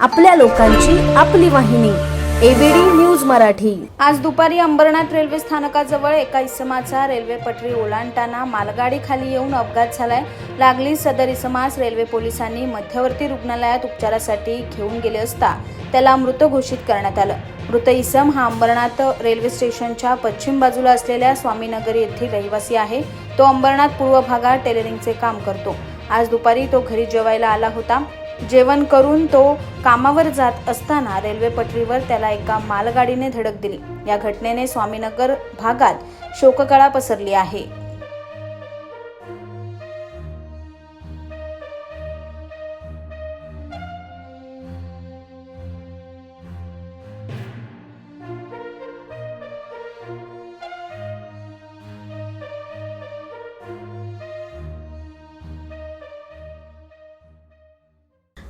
आपल्या लोकांची आपली वाहिनी एबीडी न्यूज मराठी. आज दुपारी अंबरनाथ रेल्वे स्थानकाजवळ एका इसमाचा रेल्वे पटरी ओलांडताना मालगाडी खाली येऊन अपघात झालाय. लागली सदर इसमास रेल्वे पोलिसांनी मध्यवर्ती रुग्णालयात उपचारासाठी घेऊन गेले असता त्याला मृत घोषित करण्यात आलं. मृत इसम हा अंबरनाथ रेल्वे स्टेशनच्या पश्चिम बाजूला असलेल्या स्वामीनगर येथील रहिवासी आहे. तो अंबरनाथ पूर्व भागात टेलरिंगचे काम करतो. आज दुपारी तो घरी जेवायला आला होता. जेवण करून तो कामावर जात असताना रेल्वे पटरीवर त्याला एका मालगाडीने धडक दिली. या घटनेने स्वामीनगर भागात शोककळा पसरली आहे.